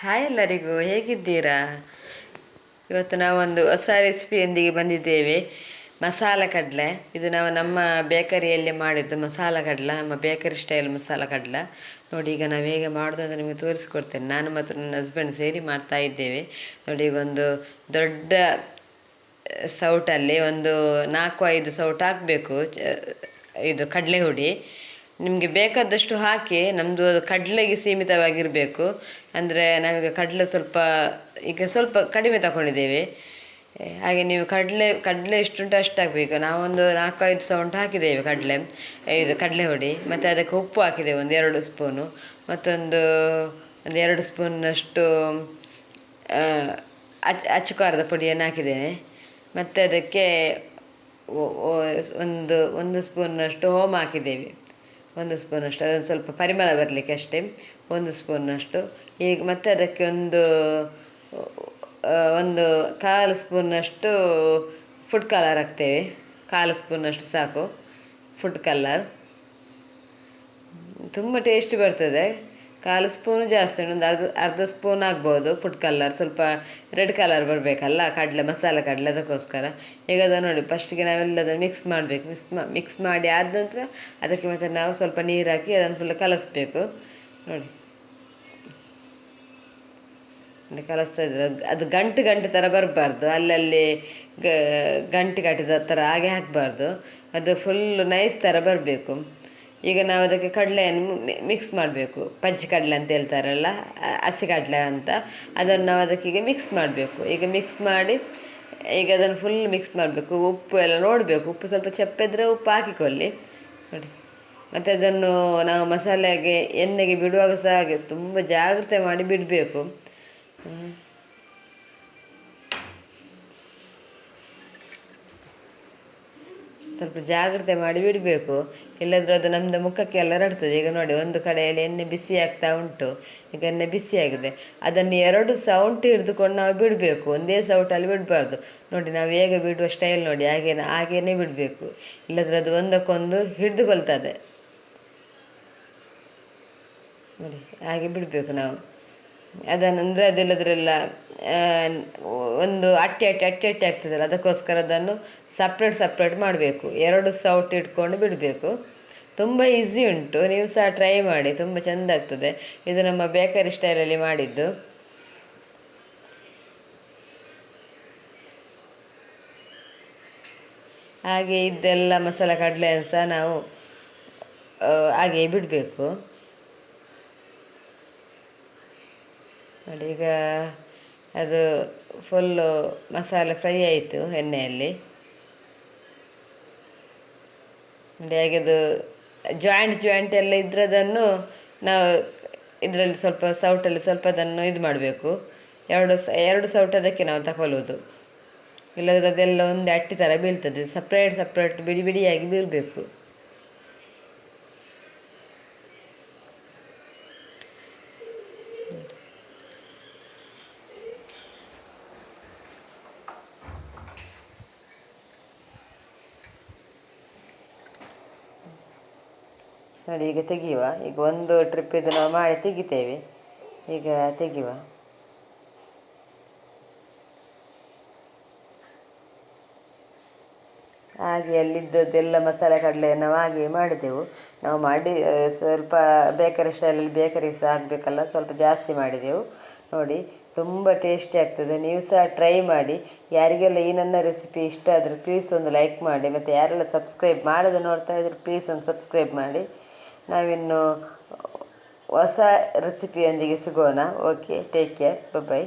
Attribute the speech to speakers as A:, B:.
A: Hi ಎಲ್ಲರಿಗೂ, ಹೇಗಿದ್ದೀರಾ? ಇವತ್ತು ನಾವೊಂದು ಹೊಸ ರೆಸಿಪಿಯೊಂದಿಗೆ ಬಂದಿದ್ದೇವೆ. ಮಸಾಲ ಕಡಲೆ. ಇದು ನಾವು ನಮ್ಮ ಬೇಕರಿಯಲ್ಲಿ ಮಾಡಿದ್ದು ಮಸಾಲ ಕಡಲೆ, ನಮ್ಮ ಬೇಕರಿ ಸ್ಟೈಲ್ ಮಸಾಲ ಕಡಲೆ. ನೋಡಿ, ಈಗ ನಾವು ಹೇಗೆ ಮಾಡೋದು ಅಂತ ನಿಮಗೆ ತೋರಿಸ್ಕೊಡ್ತೇನೆ. ನಾನು ಮತ್ತು ನನ್ನ ಹಸ್ಬೆಂಡ್ ಸೇರಿ ಮಾಡ್ತಾ ಇದ್ದೇವೆ. ನೋಡಿ, ಈಗ ಒಂದು ದೊಡ್ಡ ಸೌಟಲ್ಲಿ ಒಂದು ನಾಲ್ಕು, ಐದು ಸೌಟ್ ಹಾಕಬೇಕು. ಇದು ಕಡಲೆ ಹುಡಿ. ನಿಮಗೆ ಬೇಕಾದಷ್ಟು ಹಾಕಿ ನಮ್ಮದು ಅದು ಕಡಲೆಗೆ ಸೀಮಿತವಾಗಿರಬೇಕು. ಅಂದರೆ ನಾವೀಗ ಕಡಲೆ ಸ್ವಲ್ಪ, ಈಗ ಸ್ವಲ್ಪ ಕಡಿಮೆ ತಗೊಂಡಿದ್ದೇವೆ ಹಾಗೆ ನೀವು ಕಡಲೆ ಕಡಲೆ ಎಷ್ಟುಂಟು ಅಷ್ಟು ಹಾಕಬೇಕು ನಾವೊಂದು ನಾಲ್ಕೈದು ಸೌಂಟ್ ಹಾಕಿದ್ದೇವೆ ಕಡಲೆ, ಇದು ಕಡಲೆ ಹುಡಿ. ಮತ್ತು ಅದಕ್ಕೆ ಉಪ್ಪು ಹಾಕಿದ್ದೇವೆ, ಒಂದು ಎರಡು ಸ್ಪೂನು. ಮತ್ತೊಂದು, ಒಂದು ಎರಡು ಸ್ಪೂನಷ್ಟು ಅಚ್ ಅಚ್ಚು ಖಾರದ ಪುಡಿಯನ್ನು ಹಾಕಿದ್ದೇನೆ. ಮತ್ತು ಅದಕ್ಕೆ ಒಂದು ಒಂದು ಸ್ಪೂನ್ನಷ್ಟು ಹೋಮ್ ಹಾಕಿದ್ದೇವೆ. ಒಂದು ಸ್ಪೂನಷ್ಟು, ಅದೊಂದು ಸ್ವಲ್ಪ ಪರಿಮಳ ಬರಲಿಕ್ಕೆ ಅಷ್ಟೇ, ಒಂದು ಸ್ಪೂನಷ್ಟು. ಈಗ ಮತ್ತೆ ಅದಕ್ಕೆ ಒಂದು ಒಂದು ಕಾಲು ಸ್ಪೂನಷ್ಟು ಫುಡ್ ಕಲರ್ ಹಾಕ್ತೇವೆ. ಕಾಲು ಸ್ಪೂನಷ್ಟು ಸಾಕು ಫುಡ್ ಕಲರ್ ತುಂಬ ಟೇಸ್ಟ್ ಬರ್ತದೆ. ಕಾಲು ಸ್ಪೂನು ಜಾಸ್ತಿ ಒಂದು ಅರ್ಧ ಅರ್ಧ ಸ್ಪೂನ್ ಆಗ್ಬೋದು ಫುಡ್ ಕಲರ್ ಸ್ವಲ್ಪ ರೆಡ್ ಕಲರ್ ಬರಬೇಕಲ್ಲ, ಕಡಲೆ, ಮಸಾಲೆ ಕಡಲೆ ಅದಕ್ಕೋಸ್ಕರ. ಈಗ ಅದನ್ನು ನೋಡಿ ಫಸ್ಟಿಗೆ ನಾವೆಲ್ಲದ ಮಿಕ್ಸ್ ಮಾಡಬೇಕು. ಮಿಕ್ಸ್ ಮಾ ಮಿಕ್ಸ್ ಮಾಡಿ ಆದ ನಂತರ ಅದಕ್ಕೆ ಮತ್ತೆ ನಾವು ಸ್ವಲ್ಪ ನೀರು ಹಾಕಿ ಅದನ್ನು ಫುಲ್ ಕಲಸಬೇಕು. ನೋಡಿ. ಕಲಿಸ್ತಾ ಇದ್ರು ಅದು- ಗಂಟು ಗಂಟು ಥರ ಬರಬಾರ್ದು. ಅಲ್ಲಲ್ಲಿ ಗಂಟು ಕಟ್ಟಿದ ಥರ ಹಾಗೆ ಹಾಕಬಾರ್ದು. ಅದು ಫುಲ್ ನೈಸ್ ಥರ ಬರಬೇಕು. ಈಗ ನಾವು ಅದಕ್ಕೆ ಕಡಲೆಯನ್ನು ಮಿಕ್ಸ್ ಮಾಡಬೇಕು. ಪಂಚಕಡಲೆ ಕಡಲೆ ಅಂತ ಹೇಳ್ತಾರಲ್ಲ ಹಸಿ ಕಡಲೆ ಅಂತ. ಅದನ್ನು ನಾವು ಅದಕ್ಕೆ ಈಗ ಮಿಕ್ಸ್ ಮಾಡಬೇಕು. ಈಗ ಮಿಕ್ಸ್ ಮಾಡಿ, ಈಗ ಅದನ್ನು ಫುಲ್ ಮಿಕ್ಸ್ ಮಾಡಬೇಕು. ಉಪ್ಪು ಎಲ್ಲ ನೋಡಬೇಕು. ಉಪ್ಪು ಸ್ವಲ್ಪ ಚಪ್ಪಿದ್ರೆ ಉಪ್ಪು ಹಾಕಿಕೊಳ್ಳಿ. ನೋಡಿ. ಮತ್ತು ಅದನ್ನು ನಾವು ಮಸಾಲೆಗೆ, ಎಣ್ಣೆಗೆ ಬಿಡುವಾಗ ಸಹ ಹಾಗೆ ತುಂಬ ಜಾಗ್ರತೆ ಮಾಡಿ ಬಿಡಬೇಕು. ಸ್ವಲ್ಪ ಜಾಗ್ರತೆ ಮಾಡಿ ಬಿಡಬೇಕು. ಇಲ್ಲದ್ರೆ ಅದು ನಮ್ಮದು ಮುಖಕ್ಕೆ ಎಲ್ಲ ಹರಡ್ತದೆ ಈಗ ನೋಡಿ, ಒಂದು ಕಡೆಯಲ್ಲಿ ಎಣ್ಣೆ ಬಿಸಿ ಆಗ್ತಾ ಉಂಟು. ಈಗ ಎಣ್ಣೆ ಬಿಸಿ ಆಗಿದೆ. ಅದನ್ನು ಎರಡು ಸೌಂಟ್ ಹಿಡಿದುಕೊಂಡು ನಾವು ಬಿಡಬೇಕು. ಒಂದೇ ಸೌಟಲ್ಲಿ ಬಿಡಬಾರ್ದು. ನೋಡಿ, ನಾವು ಹೇಗೆ ಬಿಡುವ ಸ್ಟೈಲ್ ನೋಡಿ, ಹಾಗೆ, ಹಾಗೇನೆ ಬಿಡಬೇಕು. ಇಲ್ಲದ್ರೆ ಅದು ಒಂದಕ್ಕೊಂದು ಹಿಡಿದುಕೊಳ್ತದೆ. ನೋಡಿ, ಹಾಗೆ ಬಿಡಬೇಕು ನಾವು. ಅದನ್ನಂದರೆ ಅದಿಲ್ಲದ್ರೆಲ್ಲ ಒಂದು ಅಟ್ಟೆ ಅಟ್ಟೆ ಅಟ್ಟೆ ಅಟ್ಟೆ ಆಗ್ತದಲ್ಲ, ಅದಕ್ಕೋಸ್ಕರ ಅದನ್ನು ಸಪ್ರೇಟ್ ಸಪ್ರೇಟ್ ಮಾಡಬೇಕು. ಎರಡು ಸೌಟ್ ಇಟ್ಕೊಂಡು ಬಿಡಬೇಕು. ತುಂಬ ಈಸಿ ಉಂಟು. ನೀವು ಸಹ ಟ್ರೈ ಮಾಡಿ, ತುಂಬ ಚೆಂದ ಆಗ್ತದೆ. ಇದು ನಮ್ಮ ಬೇಕರಿ ಸ್ಟೈಲಲ್ಲಿ ಮಾಡಿದ್ದು. ಹಾಗೆ ಇದೆಲ್ಲ ಮಸಾಲ ಕಡಲೆ ಸಹ ನಾವು ಹಾಗೆ ಬಿಡಬೇಕು. ಈಗ ಅದು ಫುಲ್ಲು ಮಸಾಲೆ ಫ್ರೈ ಆಯಿತು ಎಣ್ಣೆಯಲ್ಲಿ. ನೋಡಿ ಹಾಗೆ ಅದು ಜಾಯಿಂಟ್ ಜಾಯಿಂಟ್ ಎಲ್ಲ ಇದ್ರದನ್ನು ನಾವು ಇದರಲ್ಲಿ ಸ್ವಲ್ಪ ಸೌಟಲ್ಲಿ ಸ್ವಲ್ಪ ಅದನ್ನು ಇದು ಮಾಡಬೇಕು. ಎರಡು ಸ, ಎರಡು ಸೌಟ್ ಅದಕ್ಕೆ ನಾವು ತಗೊಳ್ಳೋದು ಇಲ್ಲದ್ರೆ ಅದೆಲ್ಲ ಒಂದು ಅಟ್ಟಿ ಥರ ಬೀಳ್ತದೆ. ಸಪ್ರೇಟ್ ಸಪ್ರೇಟ್ ಬಿಡಿ, ಬಿಡಿಯಾಗಿ ಬೀಳಬೇಕು. ನೋಡಿ, ಈಗ ತೆಗೆಯುವ. ಈಗ ಒಂದು ಟ್ರಿಪ್ ಇದು ನಾವು ಮಾಡಿ ತೆಗಿತೇವೆ. ಈಗ ತೆಗೆಯುವ. ಹಾಗೆ ಅಲ್ಲಿದ್ದದ್ದೆಲ್ಲ ಮಸಾಲೆ ಕಡಲೆಯನ್ನು ನಾವು ಹಾಗೆ ಮಾಡಿದೆವು. ನಾವು ಮಾಡಿ ಸ್ವಲ್ಪ ಬೇಕರಿ ಸ್ಟೈಲಲ್ಲಿ ಬೇಕರಿ ಸಹ ಆಗಬೇಕಲ್ಲ ಸ್ವಲ್ಪ ಜಾಸ್ತಿ ಮಾಡಿದೆವು. ನೋಡಿ, ತುಂಬ ಟೇಸ್ಟಿ ಆಗ್ತದೆ. ನೀವು ಸಹ ಟ್ರೈ ಮಾಡಿ. ಯಾರಿಗೆಲ್ಲ ಈ ನನ್ನ ರೆಸಿಪಿ ಇಷ್ಟ ಆದರೂ ಪ್ಲೀಸ್ ಒಂದು ಲೈಕ್ ಮಾಡಿ. ಮತ್ತು ಯಾರೆಲ್ಲ ಸಬ್ಸ್ಕ್ರೈಬ್ ಮಾಡದೆ ನೋಡ್ತಾ ಇದ್ರೆ ಪ್ಲೀಸ್ ಒಂದು ಸಬ್ಸ್ಕ್ರೈಬ್ ಮಾಡಿ. ನಾವಿನ್ನು ಹೊಸ ರೆಸಿಪಿಯೊಂದಿಗೆ ಸಿಗೋಣ. Okay take care bye